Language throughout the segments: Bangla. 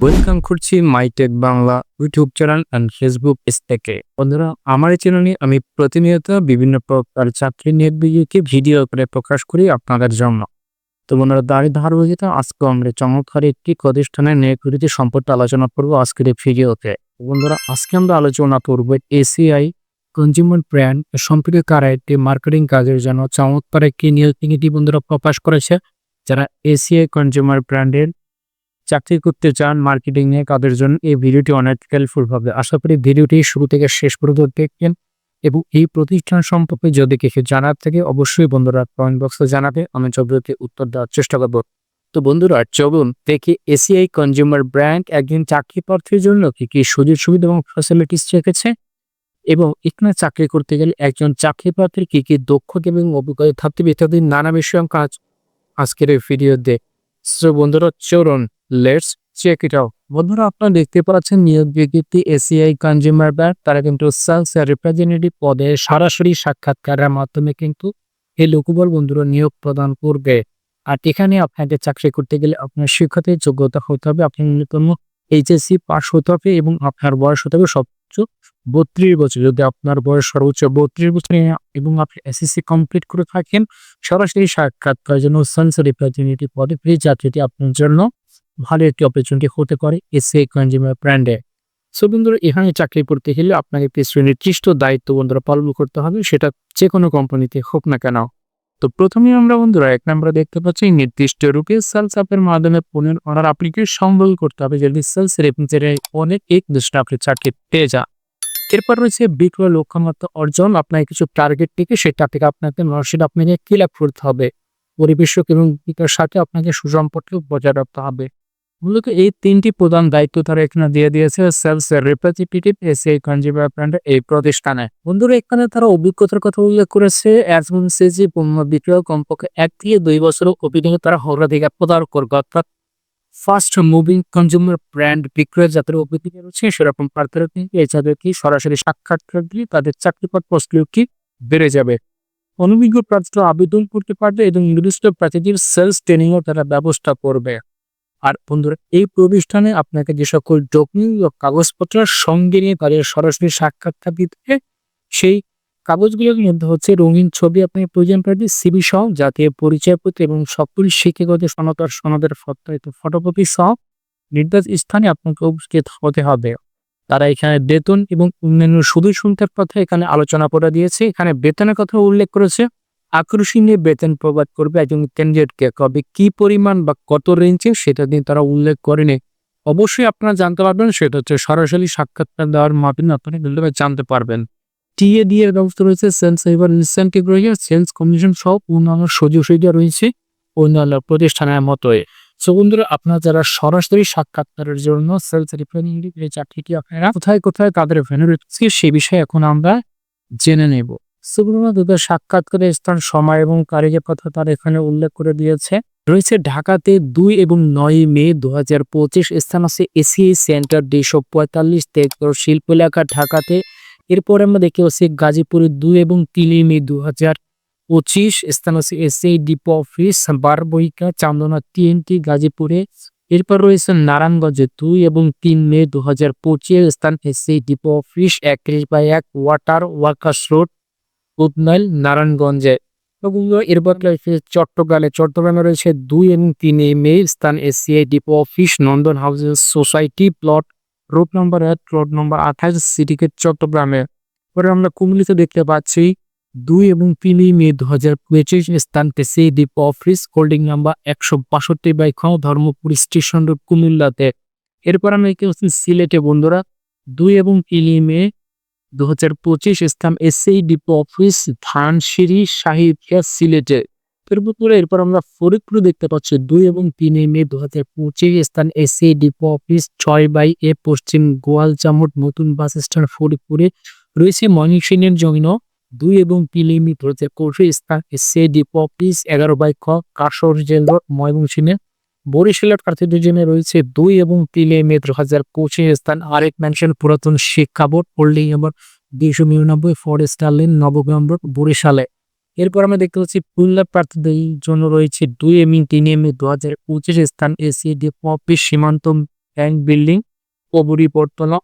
ওয়েলকাম করছি MyTech Bangla, YouTube channel and Facebook page থেকে। বন্ধুরা, আমার এই চ্যানেলে আমি প্রতিনিয়ত বিভিন্ন প্রকার চাকরি নিয়োগ বিজ্ঞপ্তি ভিডিও করে প্রকাশ করি আপনাদের জন্য। তো বন্ধুরা দাঁড়িয়ে ধারাবাহিকতা আজকে আমরা চমৎকার একটি প্রতিষ্ঠানের নিয়োগ সম্পর্কে আলোচনা করব আজকের এই ভিডিওতে। বন্ধুরা, আজকে আমরা আলোচনা করব এসিআই, কনজিউমার ব্র্যান্ড সম্পর্কে কারা একটি মার্কেটিং কাজের জন্য চমৎকার একটি নিয়োগ বিজ্ঞপ্তি বন্ধুরা প্রকাশ করেছে, যারা এসিআই, কনজিউমার ব্র্যান্ডের চাকরি করতে চান মার্কেটিং নিয়ে কাদের জন্য এই ভিডিওটি অনেক হেল্পফুল হবে। আশা করি ভিডিওটি শুরু থেকে শেষ পর্যন্ত দেখবেন এবং এই প্রতিষ্ঠান সম্পর্কে যদি কিছু জানার থেকে, অবশ্যই বন্ধুরা কমেন্ট বক্সে জানাবে, আমি ছবিতে উত্তর দেওয়ার চেষ্টা করব। তো বন্ধুরা, চলুন দেখি এসিআই কনজিউমার ব্র্যান্ড একদিন চাকরি প্রার্থীর জন্য কি কি সুযোগ, সুবিধা এবং ফ্যাসিলিটিস রেখেছে এবং এখানে চাকরি করতে গেলে একজন চাকরি প্রার্থীর কি কি দক্ষতা এবং অভিজ্ঞতা থাকতে ইত্যাদি নানা বিষয় কাজ আজকের এই ভিডিওতে। সো বন্ধুরা, চলুন লেটস চেক ইট আউট বন্ধুরা, আপনারা দেখতে পাচ্ছেন নিয়োগ বিজ্ঞপ্তি এসিআই কনজিউমার ব্যাংক তারা কিন্তু সেলস রিপ্রেজেন্টেটিভ পদে সরাসরি সাক্ষাৎকারের মাধ্যমে কিন্তু এই লোকবল বন্ধুরা নিয়োগ প্রদান করবে। আর এখানে আপনাকে চাকরি করতে গেলে আপনার শিক্ষাতে যোগ্যতা হতে হবে, আপনার ন্যূনতম এইচএসসি পাস হতে হবে এবং আপনার বয়স হতে হবে সর্বোচ্চ বত্রিশ বছর। যদি আপনার বয়স সর্বোচ্চ বত্রিশ বছর এবং আপনি এসএসসি কমপ্লিট করে থাকেন, সরাসরি সাক্ষাৎকারের জন্য সেলস রিপ্রেজেন্টেটিভ পদে ফ্রি চাকরিটি আপনার জন্য ভালো একটি অপরচুনিটি হতে পারে এসিআই কনজিউমার ব্র্যান্ডে সো বন্ধুরা, এখানে চাকরি করতে গেলে আপনাকে কিছু নির্দিষ্ট দায়িত্ব বন্ধুরা পালন করতে হবে, সেটা যে কোনো কোম্পানিতে হোক না কেন। তো প্রথমে আমরা বন্ধুরা এক নম্বরে দেখতে পাচ্ছি, নির্দিষ্ট রূপে সেলস অ্যাপের মাধ্যমে পণ্যের অর্ডার আপনাকে সম্বল করতে হবে, যদি সেলস রেপ্রেজেন্টেটিভ অনেক এক দৃষ্টি আপনি চাকরি পেয়ে যান। এরপর রয়েছে বিক্রয় লক্ষ্যমাত্রা অর্জন আপনার কিছু টার্গেট থেকে সেটা থেকে আপনাকে সেটা আপনাকে ক্লিয়ার করতে হবে। পরিবেশক এবং বিকার সাথে আপনাকে সুসম্পর্ক বজায় রাখতে হবে। মূলত এই তিনটি প্রধান দায়িত্ব তারা এখানে দিয়ে দিয়েছে সেলস রিপ্রেজেন্টেটিভ এসিআই কনজিউমার ব্র্যান্ডের এই প্রতিষ্ঠানে। বন্ধুরা, এখানে তারা অভিজ্ঞতার কথা উল্লেখ করেছে এসএমসিজি পণ্য বিক্রয় কমপক্ষে এক থেকে দুই বছরের অভিজ্ঞতা তারা অগ্রাধিকার প্রদান করবে, অর্থাৎ ফার্স্ট মুভিং কনজিউমার ব্র্যান্ড বিক্রয় যাদের অভিজ্ঞতা রয়েছে, সেরকম এছাড়া কি সরাসরি সাক্ষাৎকার দিয়ে তাদের পোস্টগুলো কি বেড়ে যাবে? অনভিজ্ঞ প্রার্থীরা আবেদন করতে পারবে এবং নির্দিষ্ট প্রার্থীদের সেলস ট্রেনিংও তারা ব্যবস্থা করবে। আর বন্ধুরা, এই প্রতিষ্ঠানে আপনাকে যে সকল ডকুমেন্ট বা কাগজপত্র সঙ্গে নিয়ে তাদের সরাসরি সাক্ষাৎকার দিতে সেই কাগজগুলোর মধ্যে হচ্ছে রঙিন ছবি আপনি প্রয়োজন পারবে সিবি সহ, জাতীয় পরিচয়পত্র এবং সকল শিক্ষাগত সনদ সনদের ফটোকপি সহ নির্দেশ স্থানে আপনাকে উপস্থিত হতে হবে। তারা এখানে বেতন এবং অন্যান্য সুদূর সংখ্যার কথা এখানে আলোচনা করে দিয়েছে। এখানে বেতনের কথা উল্লেখ করেছে। আকর্ষণীয় বেতন প্রবাদ করবে একজন ক্যান্ডিডেটকে কবে কি পরিমাণ বা কত রেঞ্জে সেটা দিয়ে তারা উল্লেখ করেনি। অবশ্যই আপনারা জানতে পারবেন, সেটা হচ্ছে সরাসরি সাক্ষাৎকার দেওয়ার মাধ্যমে আপনি জানতে পারবেন। টিএ ডি এর ব্যবস্থা রয়েছে সেলস এবার ইনসেন্টিভ রয়েছে সেলস কমিশন সহ অন্যান্য সুযোগ সুবিধা রয়েছে অন্যান্য প্রতিষ্ঠানের মতোই। সো বন্ধুরা, আপনারা যারা সরাসরি সাক্ষাৎকারের জন্য সেলস রিপ্রেজেন্টেটিভ এই চাকরিটি আপনারা কোথায় কোথায় তাদের ভ্যানু রয়েছে সে বিষয়ে এখন আমরা জেনে নেব। সুব্রমা দুধের সাক্ষাৎকারের স্থান সময় এবং কারিগের কথা তার এখানে উল্লেখ করে দিয়েছে। রয়েছে ঢাকাতে দুই এবং নয় মে দু হাজার পঁচিশ স্থান আছে এসিআই সেন্টার দুইশো পঁয়তাল্লিশ তেকর শিল্প এলাকা ঢাকাতে। এরপরে আমরা দেখতে পাচ্ছি গাজীপুরে দুই এবং তিন মে দু হাজার পঁচিশ স্থান আছে এসিআই ডিপো অফিস বারবইকা চান্দনা টিএনটি গাজীপুরে। এরপর রয়েছে নারায়ণগঞ্জে দুই এবং তিন মে দু হাজার পঁচিশ স্থান এসিআই ডিপো অফিস একত্রিশ বাই এক ওয়াটার ওয়ার্কার্স রোড। উদনাইল নারায়ণগঞ্জে। এরপর রয়েছে চট্টগ্রামে। চট্টগ্রামে রয়েছে দুই এবং তিন মে, স্থান ACI depot office, Nandan houses society plot road number এক, প্লট নম্বর আঠাশ সিটিকে চট্টগ্রামে। পরে আমরা কুমিল্লিতে দেখতে পাচ্ছি, দুই এবং তিন মে দু হাজার পঁচিশ, স্থান ACI depot office, holding number একশো বাষট্টি বাই খ, ধর্মপুর স্টেশন রোড, কুমিল্লাতে। এরপর আমরা দেখতে পাচ্ছি সিলেটে বন্ধুরা, দুই এবং তিন মে দু হাজার পঁচিশ স্থান এসএই ডিপো অফিস ধানসিঁড়ি সাহিত্যা সিলেটে। এরপরে এরপর আমরা ফরিদপুর দেখতে পাচ্ছি দুই এবং তিন মে দু হাজার পঁচিশ স্থান এসএই ডিপো অফিস ছয় বাই এ পশ্চিম গোয়ালচামট নতুন বাস স্ট্যান্ড ফরিদপুরে রয়েছে ময়মনসিংহের জন্য দুই এবং তিন মে দু হাজার পঁচিশ স্থান এসএই ডিপো অফিস এগারো বাই খ কাশর জেল রোড ময়মনসিংহে। বরিশালের প্রার্থীদের জন্য রয়েছে, দুই এবং তিন মে দু হাজার পঁচিশ স্থান। আরেক ম্যানশন পুরাতন শিক্ষা বোর্ড হোল্ডিং নম্বর দুইশো নিরানব্বই ফরেস্টার লেন নবগ্রাম রোড বরিশালে। এরপর আমরা দেখতে পাচ্ছি পুল্লা প্রার্থীদের জন্য রয়েছে দুই এম তিন এম দু হাজার পঁচিশ স্থান ACI depot office Shimanto bank building, কবরী পর্তলা,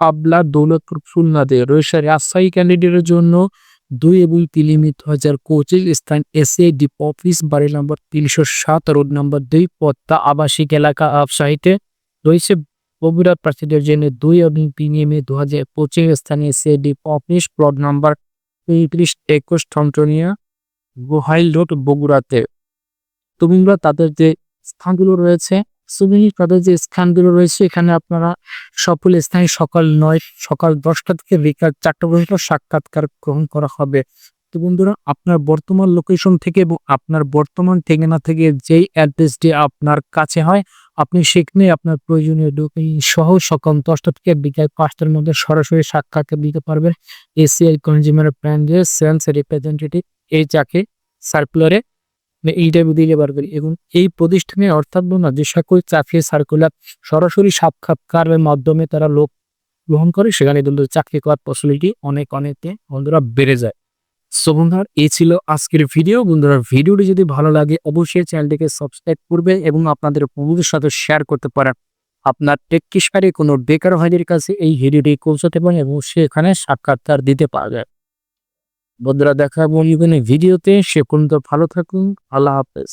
পাবলা দৌলতপুর খুলনাতে। রয়েছে, রাজশাহী ক্যান্ডিডেটের জন্য দুই এবং তিন মে দু হাজার পঁচিশ স্থান এসএ ডিপ অফিস, বাড়ি নম্বর তিনশো সাত, রোড নম্বর দুই, পদ্মা আবাসিক এলাকা আবসাহিতে রয়েছে। বগুড়া প্রার্থীদের জন্য দুই এবং তিন মে দু হাজার পঁচিশ স্থানে ACI depot office plot number পঁয়ত্রিশ একুশ ঠনটনিয়া গোহাইল রোড, বগুড়াতে। তোমরা তাদের যে স্থানগুলো রয়েছে সুবিনি তাদের যে স্থানগুলো রয়েছে, এখানে আপনারা সকল স্থানে সকাল নয়, সকাল দশটা থেকে বিকাল চারটা পর্যন্ত সাক্ষাৎকার গ্রহণ করা হবে। তো বন্ধুরা, আপনার বর্তমান লোকেশন থেকে এবং আপনার বর্তমান ঠিকানা থেকে যেই অ্যাড্রেসটি আপনার কাছে হয়, আপনি সেখানে আপনার প্রয়োজনীয় সহ সকাল দশটা থেকে বিকাল পাঁচটার মধ্যে সরাসরি সাক্ষাৎকার দিতে পারবেন। এসিআই কনজিউমার ব্র্যান্ডের সেলস রিপ্রেজেন্টেটিভ এই যাকে সার্কুলারে ইন্টারভিউ দিতে পারবেন এবং এই প্রতিষ্ঠানে অর্থাৎ না, যে সকল চাকরি সার্কুলার সরাসরি সাক্ষাৎকারের মাধ্যমে তারা লোক গ্রহণ করে, সেখানে কিন্তু চাকরি করার পসিবিলিটি অনেক অনেকে বন্ধুরা বেড়ে যায়। সো বন্ধুরা, এই ছিল আজকের ভিডিও বন্ধুরা ভিডিওটি যদি ভালো লাগে, অবশ্যই চ্যানেলটিকে সাবস্ক্রাইব করবে এবং আপনাদের বন্ধুদের সাথে শেয়ার করতে পারেন। আপনার টেক্কিসারে কোনো বেকার ভাইদের কাছে এই ভিডিওটি পৌঁছাতে পারেন এবং সেখানে সাক্ষাৎকার দিতে পারবে। বন্ধুরা দেখা বলবেন ভিডিওতে। সে পর্যন্ত ভালো থাকুন। আল্লাহ হাফেজ।